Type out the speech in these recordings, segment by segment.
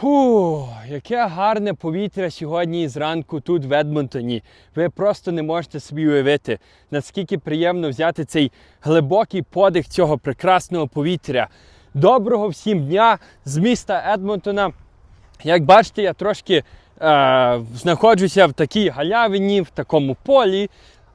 Фу, яке гарне повітря сьогодні зранку тут в Едмонтоні. Ви просто не можете собі уявити, наскільки приємно взяти цей глибокий подих цього прекрасного повітря. Доброго всім дня з міста Едмонтона. Як бачите, я трошки е, знаходжуся в такій галявині, в такому полі.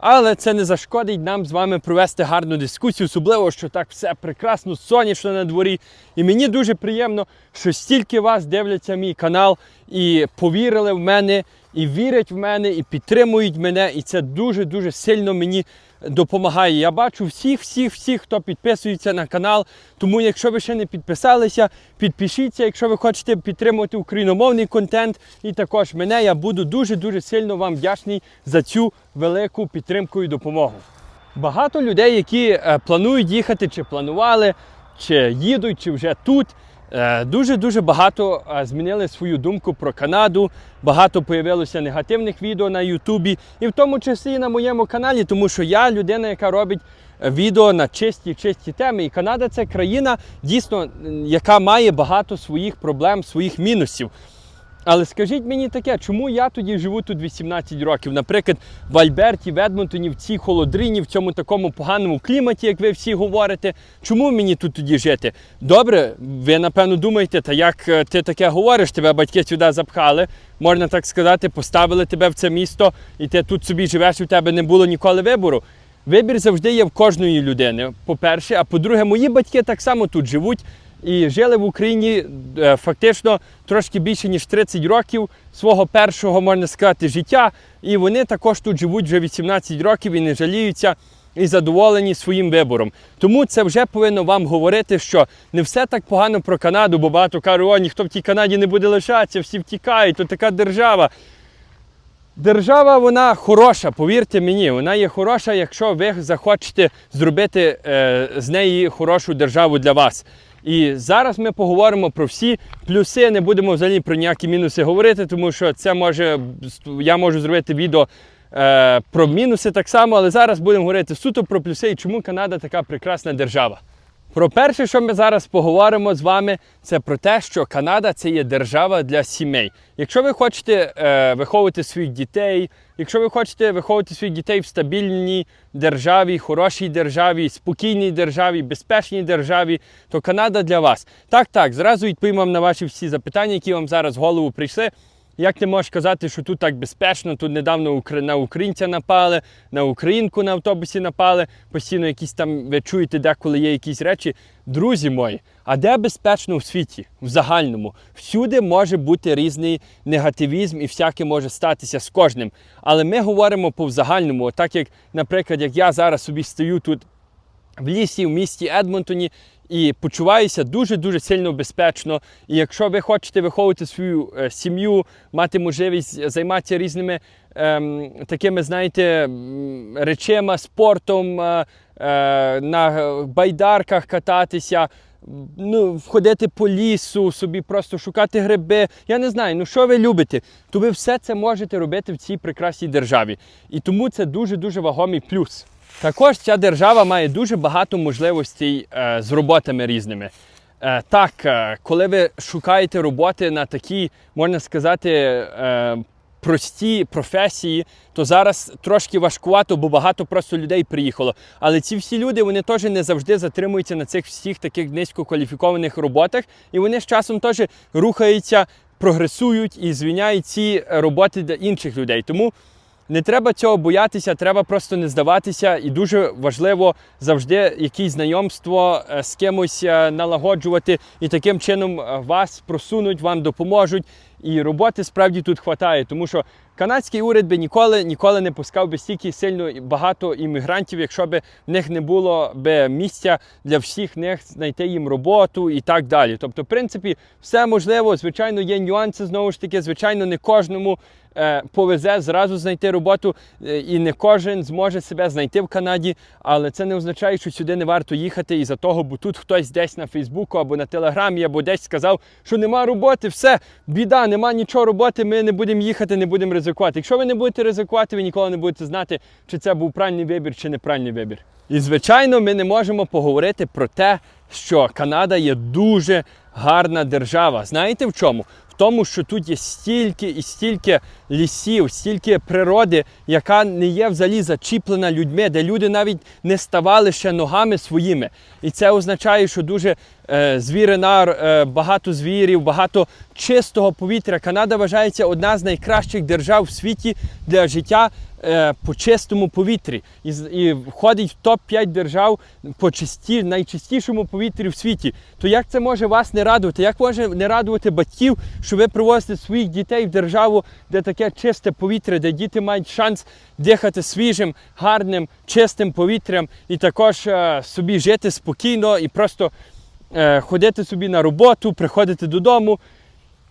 Але це не зашкодить нам з вами провести гарну дискусію, особливо, що так все прекрасно, сонячно на дворі. І мені дуже приємно, що стільки вас дивляться мій канал і повірили в мене, і вірять в мене, і підтримують мене. І це дуже-дуже сильно мені допомагає. Я бачу всіх, всіх, всіх, хто підписується на канал. Тому, якщо ви ще не підписалися, підпишіться, якщо ви хочете підтримувати україномовний контент. І також мене я буду дуже-дуже сильно вам вдячний за цю велику підтримку і допомогу. Багато людей, які е, планують їхати, чи планували, чи їдуть, чи вже тут. Дуже-дуже багато е, змінили свою думку про Канаду. Багато появилося негативних відео на Ютубі, і в тому числі і на моєму каналі, тому що я людина, яка робить е, відео на чисті чисті теми. І Канада це країна, дійсно, яка має багато своїх проблем, своїх мінусів. Але скажіть мені таке, чому я тоді живу тут 18 років? Наприклад, в Альберті, в Едмонтоні, в цій холодрині, в цьому такому поганому кліматі, як ви всі говорите. Чому мені тут тоді жити? Добре, ви напевно думаєте, та як е, ти таке говориш, тебе батьки сюди запхали, можна так сказати, поставили тебе в це місто, і ти тут собі живеш, в тебе не було ніколи вибору. Вибір завжди є в кожної людини. По-перше, а по-друге, мої батьки так само тут живуть і жили в Україні е, фактично трошки більше ніж 30 років свого першого, можна сказати, життя. І вони також тут живуть вже 18 років і не жаліються і задоволені своїм вибором. Тому це вже повинно вам говорити, що не все так погано про Канаду, бо багато кажуть, о, ніхто в тій Канаді не буде лишатися, всі втікають, то така держава. Держава вона хороша, повірте мені, вона є хороша, якщо ви захочете зробити е, з неї хорошу державу для вас. І зараз ми поговоримо про всі плюси, не будемо взагалі про ніякі мінуси говорити, тому що це може я можу зробити відео е, про мінуси так само, але зараз будемо говорити суто про плюси і чому Канада така прекрасна держава. Про перше, що ми зараз поговоримо з вами, це про те, що Канада це є держава для сімей. Якщо ви хочете е, виховувати своїх дітей, якщо ви хочете виховувати своїх дітей в стабільній державі, хорошій державі, спокійній державі, безпечній державі, то Канада для вас. Так, так, зразу відповім вам на ваші всі запитання, які вам зараз в голову прийшли. Як ти можеш казати, що тут так безпечно? Тут недавно на українця напали, на українку на автобусі напали, постійно якісь там ви чуєте, деколи є якісь речі. Друзі мої, а де безпечно у світі? В загальному? Всюди може бути різний негативізм і всяке може статися з кожним. Але ми говоримо по загальному, так як, наприклад, як я зараз собі стою тут в лісі, в місті Едмонтоні і почуваюся дуже-дуже сильно безпечно. І якщо ви хочете виховувати свою е, сім'ю, мати можливість займатися різними ем, такими, знаєте, м, речима, спортом, е, е, на байдарках кататися. Ну, входити по лісу, собі просто шукати гриби. Я не знаю, ну що ви любите, то ви все це можете робити в цій прекрасній державі. І тому це дуже-дуже вагомий плюс. Також ця держава має дуже багато можливостей е, з роботами різними. Е, так, е, коли ви шукаєте роботи на такі, можна сказати, е, прості професії, то зараз трошки важкувато, бо багато просто людей приїхало. Але ці всі люди вони теж не завжди затримуються на цих всіх таких низькокваліфікованих роботах, і вони з часом теж рухаються, прогресують і звільняють ці роботи для інших людей. Тому не треба цього боятися, треба просто не здаватися. І дуже важливо завжди якісь знайомство е, з кимось е, налагоджувати, і таким чином е, вас просунуть, вам допоможуть. І роботи справді тут вистачає, тому що канадський уряд би ніколи ніколи не пускав би стільки сильно і багато іммігрантів, якщо б в них не було би місця для всіх них знайти їм роботу і так далі. Тобто, в принципі, все можливо. Звичайно, є нюанси знову ж таки. Звичайно, не кожному е, повезе зразу знайти роботу, е, і не кожен зможе себе знайти в Канаді, але це не означає, що сюди не варто їхати із-за того, бо тут хтось десь на Фейсбуку або на Телеграмі, або десь сказав, що нема роботи, все, біда, нема нічого роботи, ми не будемо їхати, не будемо ризикувати. Якщо ви не будете ризикувати, ви ніколи не будете знати, чи це був правильний вибір, чи неправильний вибір. І звичайно, ми не можемо поговорити про те, що Канада є дуже гарна держава. Знаєте в чому? В тому, що тут є стільки і стільки лісів, стільки природи, яка не є взагалі зачіплена людьми, де люди навіть не ставали ще ногами своїми. І це означає, що дуже е, звіринар, е, багато звірів, багато чистого повітря. Канада вважається одна з найкращих держав в світі для життя по чистому повітрі. І, і входить в топ-5 держав по чисті, найчистішому повітрі в світі. То як це може вас не радувати? Як може не радувати батьків, що ви привозите своїх дітей в державу, де таке чисте повітря, де діти мають шанс дихати свіжим, гарним, чистим повітрям і також е, собі жити спокійно і просто е, ходити собі на роботу, приходити додому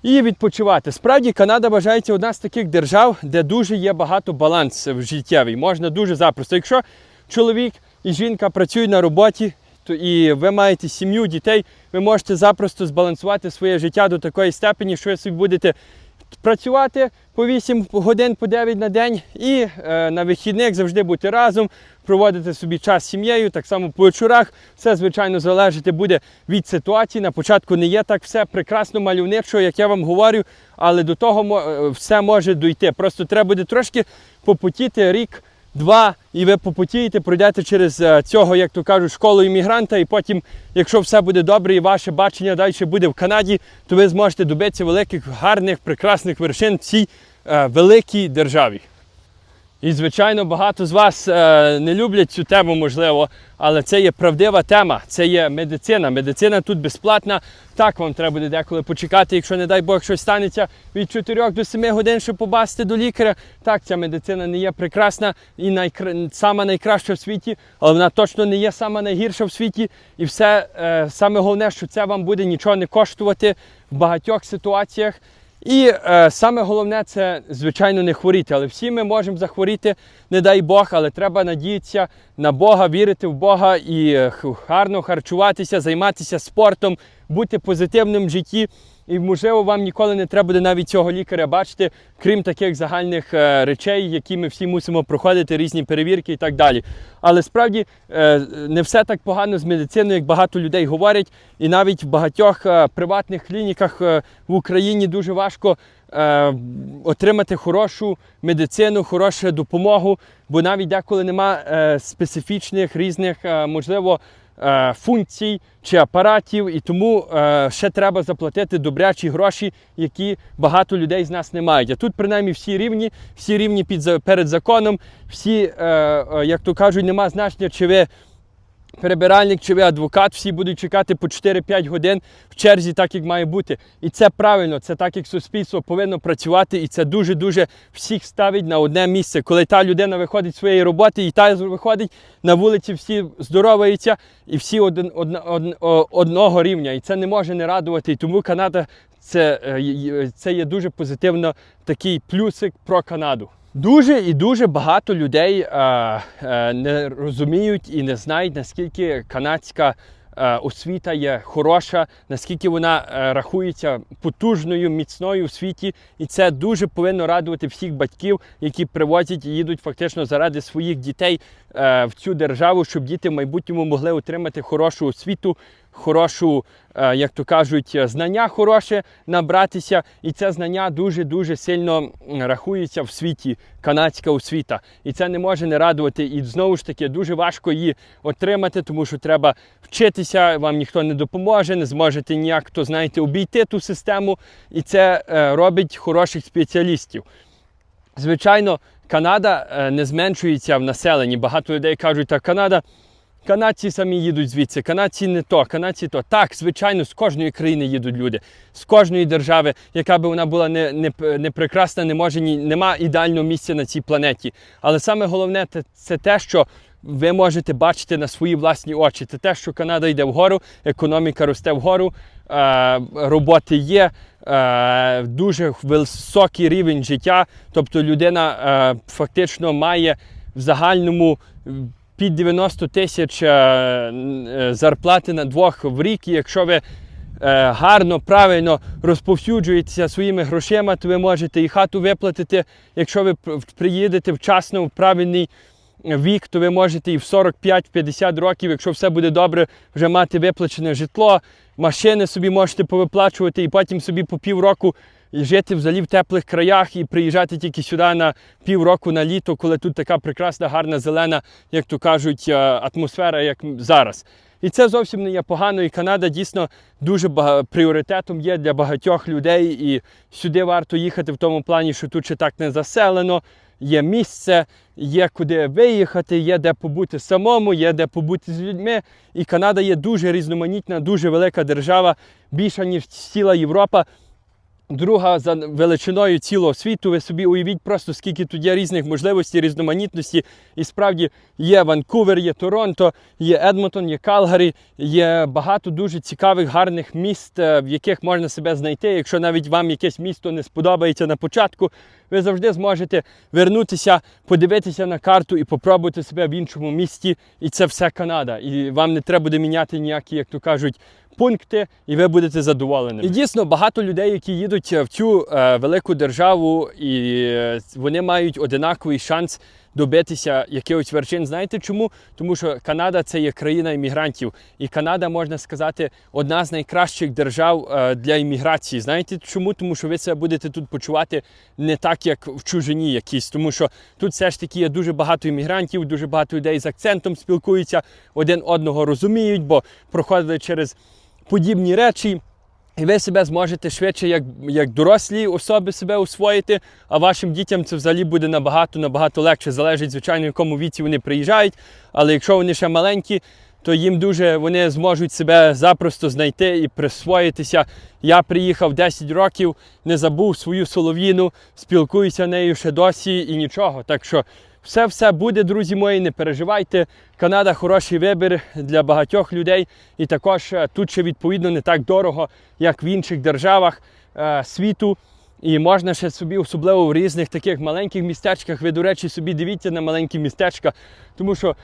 і відпочивати. Справді, Канада вважається одна з таких держав, де дуже є багато баланс в життєвий. Можна дуже запросто. Якщо чоловік і жінка працюють на роботі, то і ви маєте сім'ю, дітей, ви можете запросто збалансувати своє життя до такої степені, що ви собі будете працювати по 8 годин, по 9 на день, і е, на вихідних завжди бути разом, проводити собі час з сім'єю, так само по вечорах. Все, звичайно, залежати буде від ситуації. На початку не є так все прекрасно мальовничо, як я вам говорю, але до того е, все може дойти. Просто треба буде трошки попотіти рік. Два, і ви попотієте, пройдете через е, цього, як то кажуть, школу іммігранта, і потім, якщо все буде добре і ваше бачення далі буде в Канаді, то ви зможете добитися великих, гарних, прекрасних вершин в цій е, великій державі. І, звичайно, багато з вас е, не люблять цю тему, можливо, але це є правдива тема, це є медицина. Медицина тут безплатна. Так вам треба буде деколи почекати, якщо, не дай Бог, щось станеться від 4 до 7 годин, щоб побачити до лікаря. Так, ця медицина не є прекрасна і найкра... сама найкраща в світі, але вона точно не є сама найгірша в світі. І все е, саме головне, що це вам буде нічого не коштувати в багатьох ситуаціях. І е, саме головне це, звичайно, не хворіти. Але всі ми можемо захворіти, не дай Бог, але треба надіятися на Бога, вірити в Бога і е, гарно харчуватися, займатися спортом, бути позитивним в житті. І, можливо, вам ніколи не треба буде навіть цього лікаря бачити, крім таких загальних е, речей, які ми всі мусимо проходити, різні перевірки і так далі. Але справді е, не все так погано з медициною, як багато людей говорять. І навіть в багатьох е, приватних клініках е, в Україні дуже важко е, отримати хорошу медицину, хорошу допомогу, бо навіть деколи нема е, специфічних різних, е, можливо, функцій чи апаратів, і тому е, ще треба заплатити добрячі гроші, які багато людей з нас не мають. А тут, принаймні, всі рівні, всі рівні під, перед законом, всі, е, е, як то кажуть, нема значення, чи ви перебиральник чи ви адвокат, всі будуть чекати по 4-5 годин в черзі, так як має бути. І це правильно, це так, як суспільство повинно працювати, і це дуже-дуже всіх ставить на одне місце. Коли та людина виходить з своєї роботи, і та виходить на вулиці, всі здороваються, і всі один, одна- од- одного рівня. І це не може не радувати. І тому Канада це, е, це є дуже позитивно такий плюсик про Канаду. Дуже і дуже багато людей е, е, не розуміють і не знають, наскільки канадська е, освіта є хороша, наскільки вона е, рахується потужною, міцною у світі. І це дуже повинно радувати всіх батьків, які привозять і їдуть фактично заради своїх дітей е, в цю державу, щоб діти в майбутньому могли отримати хорошу освіту, хорошу, е, як то кажуть, знання хороше набратися. І це знання дуже-дуже сильно рахується в світі, канадська освіта. І це не може не радувати. І знову ж таки дуже важко її отримати, тому що треба вчитися, вам ніхто не допоможе, не зможете ніяк, то знаєте, обійти ту систему. І це е, робить хороших спеціалістів. Звичайно, Канада е, не зменшується в населенні. Багато людей кажуть, так Канада. Канадці самі їдуть звідси, канадці не то, канадці то. Так, звичайно, з кожної країни їдуть люди, з кожної держави, яка би вона була не, не, не прекрасна, не може ні, нема ідеального місця на цій планеті. Але саме головне це те, що ви можете бачити на свої власні очі. Це те, що Канада йде вгору, економіка росте вгору, е, роботи є, е, дуже високий рівень життя. Тобто людина е, фактично має в загальному під 90 тисяч е, е, зарплати на двох в рік. Якщо ви е, гарно, правильно розповсюджуєтеся своїми грошима, то ви можете і хату виплатити. Якщо ви приїдете вчасно в правильний вік, то ви можете і в 45-50 років, якщо все буде добре, вже мати виплачене житло, машини собі можете повиплачувати і потім собі по півроку жити взагалі в теплих краях і приїжджати тільки сюди на півроку на літо, коли тут така прекрасна, гарна, зелена, як то кажуть, е, атмосфера, як зараз. І це зовсім не є погано. І Канада дійсно дуже пріоритетом є для багатьох людей. І сюди варто їхати в тому плані, що тут ще так не заселено. Є місце, є куди виїхати, є де побути самому, є де побути з людьми. І Канада є дуже різноманітна, дуже велика держава, більша ніж ціла Європа. Друга за величиною цілого світу. Ви собі уявіть просто, скільки тут є різних можливостей, різноманітності. І справді є Ванкувер, є Торонто, є Едмонтон, є Калгарі, є багато дуже цікавих, гарних міст, е, в яких можна себе знайти. Якщо навіть вам якесь місто не сподобається на початку, ви завжди зможете вернутися, подивитися на карту і попробувати себе в іншому місті. І це все Канада. І вам не треба буде міняти ніякі, як то кажуть, пункти, і ви будете задоволені. І дійсно багато людей, які їдуть в цю е, велику державу, і е, вони мають одинаковий шанс добитися якихось вершин. Знаєте чому? Тому що Канада це є країна іммігрантів, і Канада, можна сказати, одна з найкращих держав е, для імміграції. Знаєте чому? Тому що ви себе будете тут почувати не так, як в чужині якійсь, тому що тут все ж таки є дуже багато іммігрантів, дуже багато людей з акцентом спілкуються, один одного розуміють, бо проходили через подібні речі. І ви себе зможете швидше, як, як дорослі особи себе освоїти, а вашим дітям це взагалі буде набагато набагато легше. Залежить, звичайно, в якому віці вони приїжджають. Але якщо вони ще маленькі, то їм дуже вони зможуть себе запросто знайти і присвоїтися. Я приїхав 10 років, не забув свою солов'їну, спілкуюся нею ще досі і нічого. Так що все все буде, друзі мої, не переживайте. Канада хороший вибір для багатьох людей. І також е, тут ще відповідно не так дорого, як в інших державах е, світу. І можна ще собі, особливо в різних таких маленьких містечках. Ви, до речі, собі дивіться на маленькі містечка, тому що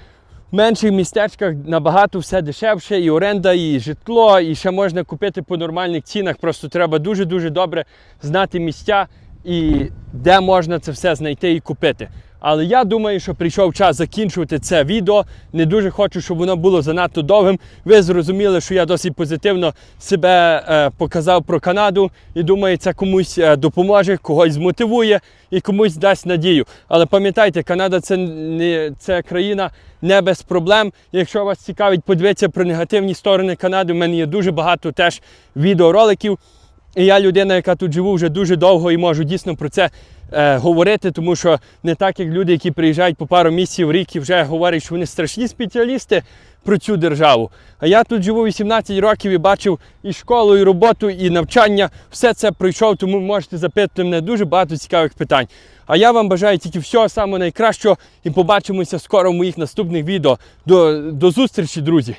в менших містечках набагато все дешевше, і оренда, і житло, і ще можна купити по нормальних цінах. Просто треба дуже-дуже добре знати місця і де можна це все знайти і купити. Але я думаю, що прийшов час закінчувати це відео. Не дуже хочу, щоб воно було занадто довгим. Ви зрозуміли, що я досить позитивно себе е, показав про Канаду і думаю, це комусь е, допоможе, когось змотивує і комусь дасть надію. Але пам'ятайте, Канада це не це країна не без проблем. Якщо вас цікавить, подивитися про негативні сторони Канади. У мене є дуже багато теж відеороликів. І я людина, яка тут живу вже дуже довго і можу дійсно про це е, говорити, тому що не так, як люди, які приїжджають по пару місяців в рік і вже говорять, що вони страшні спеціалісти про цю державу. А я тут живу 18 років і бачив і школу, і роботу, і навчання. Все це пройшов, тому можете запитати мене дуже багато цікавих питань. А я вам бажаю тільки всього самого найкращого і побачимося скоро в моїх наступних відео. До, до зустрічі, друзі!